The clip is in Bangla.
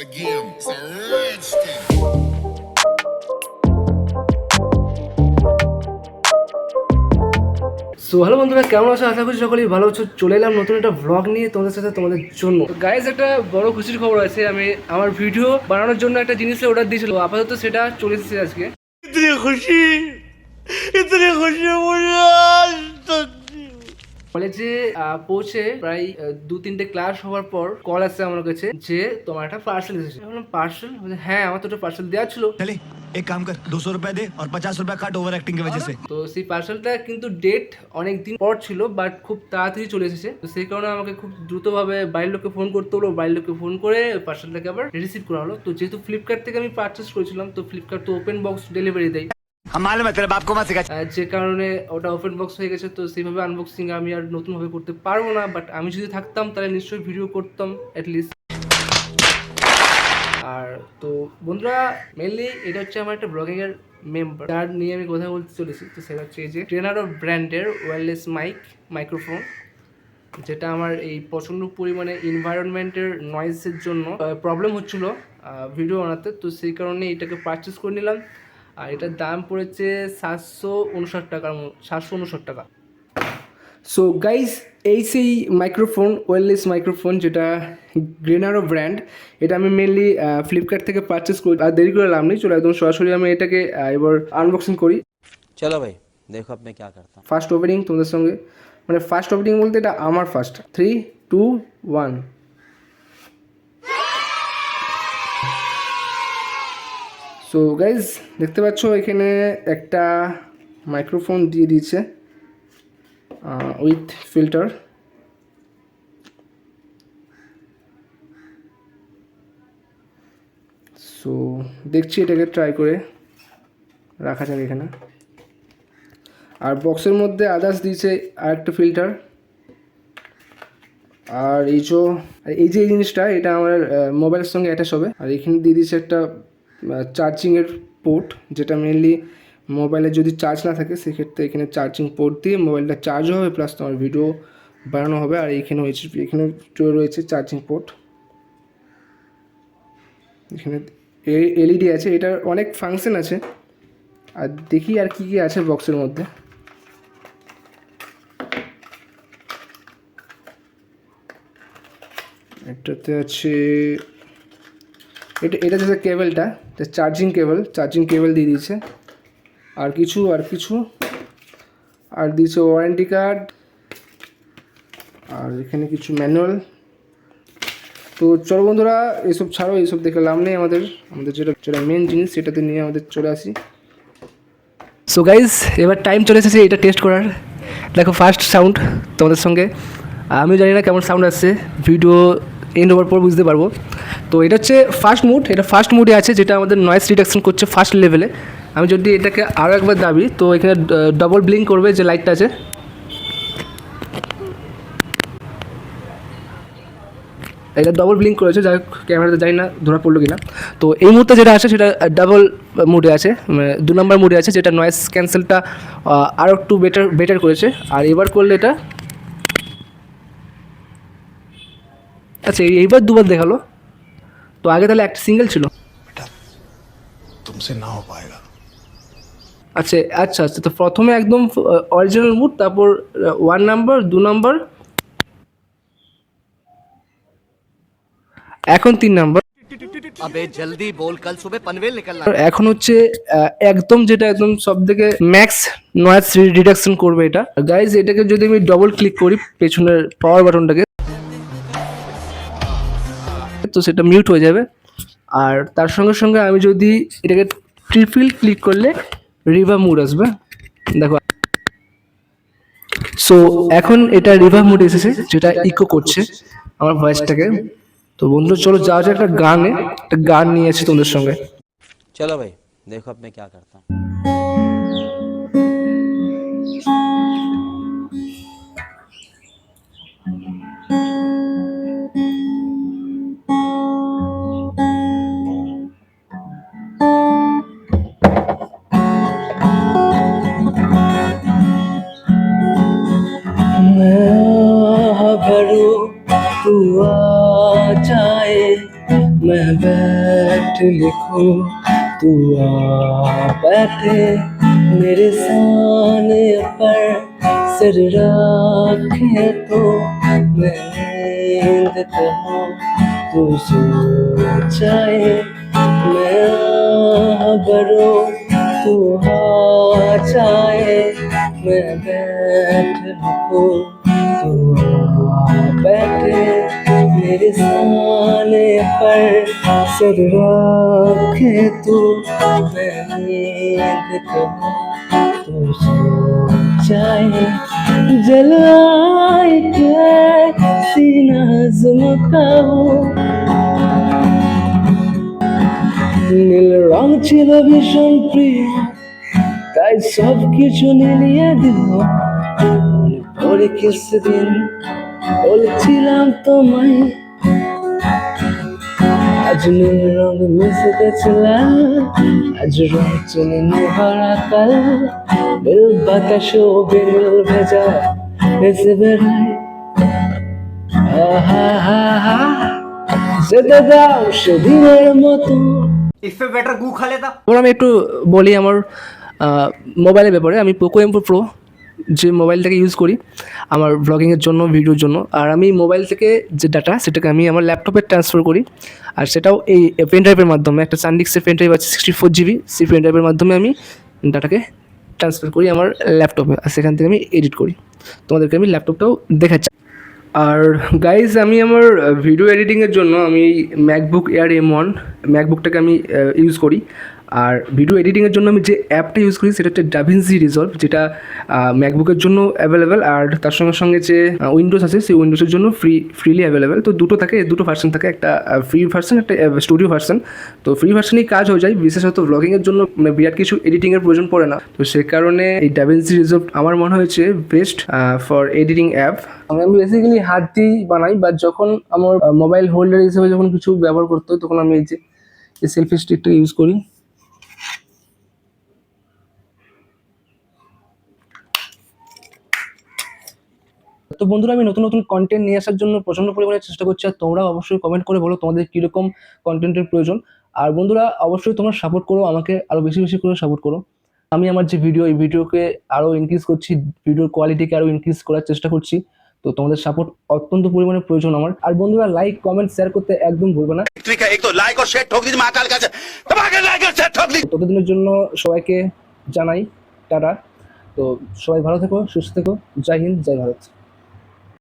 again. It's a so hello বন্ধুরা কেমন আছো? আশা করি সকলেই ভালো আছো। চলে এলাম নতুন একটা ব্লগ নিয়ে তোমাদের সাথে তোমাদের জন্য। গাইজ একটা বড় খুশির খবর আছে। আমি আমার ভিডিও বানানোর জন্য একটা জিনিসের অর্ডার দিয়েছিল। আপাতত সেটা চলে এসেছে আজকে। খুশি খুশি কলেজে পৌঁছে প্রায় দু তিনটে ক্লাস হওয়ার পর কল আসছে আমার কাছে যে তোমার একটা পার্সেল এসেছে। পার্সেল হ্যাঁ আমার তো একটা পার্সেল দেওয়া ছিল। এক কাম কর দুশো রুপিয়া দে আর পচাশ রুপিয়া কাট ওভার অ্যাক্টিং কে ওজে তো সেই পার্সেলটা কিন্তু ডেট অনেক দিন পর ছিল বাট খুব তাড়াতাড়ি চলে এসেছে। তো সেই কারণে আমাকে খুব দ্রুতভাবে বাড়ির লোককে ফোন করতে হলো। বাড়ির লোককে ফোন করে পার্সেলটাকে আবার রিসিভ করা হলো। তো যেহেতু ফ্লিপকার্ট থেকে আমি পারচেস করেছিলাম তো ফ্লিপকার্ট তো ওপেন বক্স ডেলিভারি দেয়। মালুম তেরে বাপ যে কারণে ওটা ওপেন বক্স হয়ে গেছে, তো সেইভাবে আনবক্সিং আমি আর নতুন ভাবে করতে পারব না বাট আমি যদি থাকতাম, তাহলে নিশ্চয়ই ভিডিও করতাম অ্যাটলিস্ট আর তো বন্ধুরা মেনলি এটা হচ্ছে আমার একটা ব্লগিং এর মেম্বার যার নিয়ে আমি কথা বলতে চলেছি। তো সেটা হচ্ছে এই যে ট্রেনার অফ ব্র্যান্ডের ওয়্যারলেস মাইক মাইক্রোফোন যেটা আমার এই প্রচণ্ড পরিমাণে এনভায়রনমেন্টের নয়েসের জন্য প্রবলেম হচ্ছিল ভিডিও বানাতে। তো সেই কারণে এটাকে পারচেস করে নিলাম। আর এটার দাম পড়েছে সাতশো উনষাট টাকার সাতশো উনষাট টাকা। সো গাইস এই সেই মাইক্রোফোন ওয়েলেস মাইক্রোফোন যেটা গ্রেনারো ব্র্যান্ড এটা আমি মেনলি ফ্লিপকার্ট থেকে পারচেস করি। আর দেরি করে লাভ নেই চলো একদম সরাসরি আমি এটাকে এবার আনবক্সিং করি। চলো ভাই দেখো আপনি কি করতে ফার্স্ট ওপেনিং তোমাদের সঙ্গে। মানে ফার্স্ট ওপেনিং বলতে এটা আমার first three two one so guys দেখতে পাচ্ছ, এখানে একটা মাইক্রোফোন দিয়ে দিয়েছে উইথ ফিল্টার সো দেখছি, এটাকে ট্রাই করে রাখা যাক এখানে। আর বক্সের মধ্যে আদার্স দিয়েছে আর একটা ফিল্টার আর এই যে এই যে এই জিনিসটা, এটা আমার মোবাইলের সঙ্গে অ্যাটাচ হবে। আর এখানে দিয়ে দিয়েছে একটা চার্জিংয়ের পোর্ট যেটা মেনলি মোবাইলে যদি চার্জ না থাকে, সেক্ষেত্রে এখানে চার্জিং পোর্ট দিয়ে মোবাইলটা চার্জও হবে প্লাস তোমার ভিডিও বানানো হবে, আর এখানে হয়েছে এখানে রয়েছে চার্জিং পোর্ট এখানে এলইডি আছে, এটার অনেক ফাংশন আছে। আর দেখি আর কি কি আছে বক্সের মধ্যে। এটাতে আছে এটা এটা যেটা কেবলটা চার্জিং কেবল চার্জিং কেবল দিয়ে দিয়েছে। আর কিছু আর কিছু। আর দিয়েছে ওয়ারেন্টি কার্ড আর এখানে কিছু ম্যানুয়াল তো চলো বন্ধুরা, এসব ছাড়াও এইসব দেখে লাভ নেই আমাদের। আমাদের যেটা যেটা মেন জিনিস, সেটাতে নিয়ে আমাদের চলে আসি। সো গাইজ এবার টাইম চলে এসেছে এটা টেস্ট করার। দেখো ফার্স্ট সাউন্ড তোমাদের সঙ্গে। আমি জানি না কেমন সাউন্ড আসছে। ভিডিও এন্ড হওয়ার পর বুঝতে পারব। তো এটা হচ্ছে ফার্স্ট মুড এটা ফার্স্ট মুডে আছে, যেটা আমাদের নয়েস রিডাকশন করছে ফার্স্ট লেভেলে আমি যদি এটাকে আরও একবার দাবি, তো এখানে ডবল ব্লিঙ্ক করবে যে লাইটটা আছে। এটা ডবল ব্লিঙ্ক করেছে, যাই ক্যামেরাতে জানি না, ধরা পড়ল কিনা। তো এই মুহূর্তে যেটা আছে, সেটা ডাবল মুডে আছে দু নম্বর মুডে আছে, যেটা নয়েস ক্যান্সেলটা আরও একটু বেটার বেটার করেছে। আর এবার করলে এটা আচ্ছা এই- এইবার দুবার দেখাল। তো আগে তাহলে একটা সিঙ্গেল ছিল? তুমসে না পায়েগা আচ্ছা আচ্ছা আচ্ছা তো প্রথমে একদম অরিজিনাল মুড তারপর ওয়ান নাম্বার দু নাম্বার এখন তিন নাম্বার আবে জলদি বল কাল সুবে পনভেল নিকলনা এখন হচ্ছে একদম যেটা একদম সবথেকে ম্যাক্স নয়েজ রিডাকশন করবে এটা। গাইজ এটাকে যদি আমি ডবল ক্লিক করি পেছনের পাওয়ার বাটনটাকে তো সেটা মিউট হয়ে যাবে আর তার সঙ্গে সঙ্গে আমি যদি এটাকে ট্রিপল ক্লিক করলে রিভার মুড আসবে দেখো সো এখন এটা রিভার মুড এসেছে যেটা ইকো করছে আমার ভয়েসটাকে তো বন্ধু চলো যাওয়া যাক একটা গানে একটা গান নিয়ে আছি তোমাদের সঙ্গে चलो भाई देखो अब मैं क्या करता हूँ आ जाए, मैं बैठ लिखूं, तू आ बैठे मेरे सामने पर, सिर रखे तो मैं नींद कहूँ, तू सो जाए, मैं आ तू आ जाए, मैं बैठ लिखूं, तू आ बैठे मेरे सामने पर सिर रखे तू मैं नींद कहूँ तू सो जाए जलाए के सीना झुमकाओ নীল রং ছিল ভীষণ প্রিয় তাই সব কিছু নিলিয়ে দিল মনে পড়ে কিছুদিন বলছিলাম তোমায় আজ নীল রং মিশে গেছিলাম আজ রং চলে ভরা কাল। বেল বাতাস ও বেরুল ভেজা ভেসে বেড়ায়। আমি একটু বলি আমার মোবাইলের ব্যাপারে। আমি পোকো এম প্রো যে মোবাইলটাকে ইউজ করি, আমার ব্লগিংয়ের জন্য ভিডিওর জন্য। আর আমি মোবাইল থেকে যে ডাটা সেটাকে আমি আমার ল্যাপটপে ট্রান্সফার করি। আর সেটাও এই পেন ড্রাইভের মাধ্যমে, একটা সানডিক্সের পেন ড্রাইভ আছে সিক্সটি ফোর জিবি সেই পেন ড্রাইভের মাধ্যমে আমি ডাটাকে ট্রান্সফার করি আমার ল্যাপটপে আর সেখান থেকে আমি এডিট করি। তোমাদেরকে আমি ল্যাপটপটাও দেখাচ্ছি। আর গাইজ আমি আমার ভিডিও এডিটিংয়ের জন্য আমি ম্যাকবুক এয়ার এম ওয়ান ম্যাকবুকটাকে আমি ইউজ করি। আর ভিডিও এডিটিংয়ের জন্য আমি যে অ্যাপটা ইউজ করি, সেটা হচ্ছে ডাভিনসি রিজলভ যেটা ম্যাকবুকের জন্য অ্যাভেলেবেল আর তার সঙ্গে সঙ্গে যে উইন্ডোজ আছে, সেই উইন্ডোজের জন্য ফ্রি ফ্রিলি অ্যাভেলেবেল তো দুটো থাকে, দুটো ভার্সন থাকে, একটা ফ্রি ভার্সন একটা স্টুডিও ভার্সন তো ফ্রি ভার্সনেই কাজ হয়ে যায়, বিশেষত ব্লগিংয়ের জন্য মানে বিরাট কিছু এডিটিংয়ের প্রয়োজন পড়ে না। তো সে কারণে এই ডাভিনসি রিজলভ আমার মনে হয়েছে বেস্ট ফর এডিটিং অ্যাপ আমি বেসিক্যালি হাত দিয়েই বানাই বা যখন আমার মোবাইল হোল্ডার হিসেবে যখন কিছু ব্যবহার করতে হয়, তখন আমি এই যে সেলফি স্টিকটা ইউজ করি। তো বন্ধুরা আমি নতুন নতুন কন্টেন্ট নিয়ে আসার জন্য প্রচণ্ড পরিমাণে চেষ্টা করছি আর তোমরা অবশ্যই কমেন্ট করে বলো তোমাদের কীরকম কন্টেন্টের প্রয়োজন। আর বন্ধুরা অবশ্যই তোমরা সাপোর্ট করো আমাকে আরও বেশি বেশি করে সাপোর্ট করো। আমি আমার যে ভিডিও এই ভিডিওকে আরও ইনক্রিজ করছি ভিডিওর কোয়ালিটিকে আরও ইনক্রিজ করার চেষ্টা করছি। তো তোমাদের সাপোর্ট অত্যন্ত পরিমাণে প্রয়োজন আমার। আর বন্ধুরা লাইক কমেন্ট শেয়ার করতে একদম ভুলবে না। ততদিনের দিনের জন্য সবাইকে জানাই টাটা। তো সবাই ভালো থেকো সুস্থ থেকো। জয় হিন্দ জয় ভারত।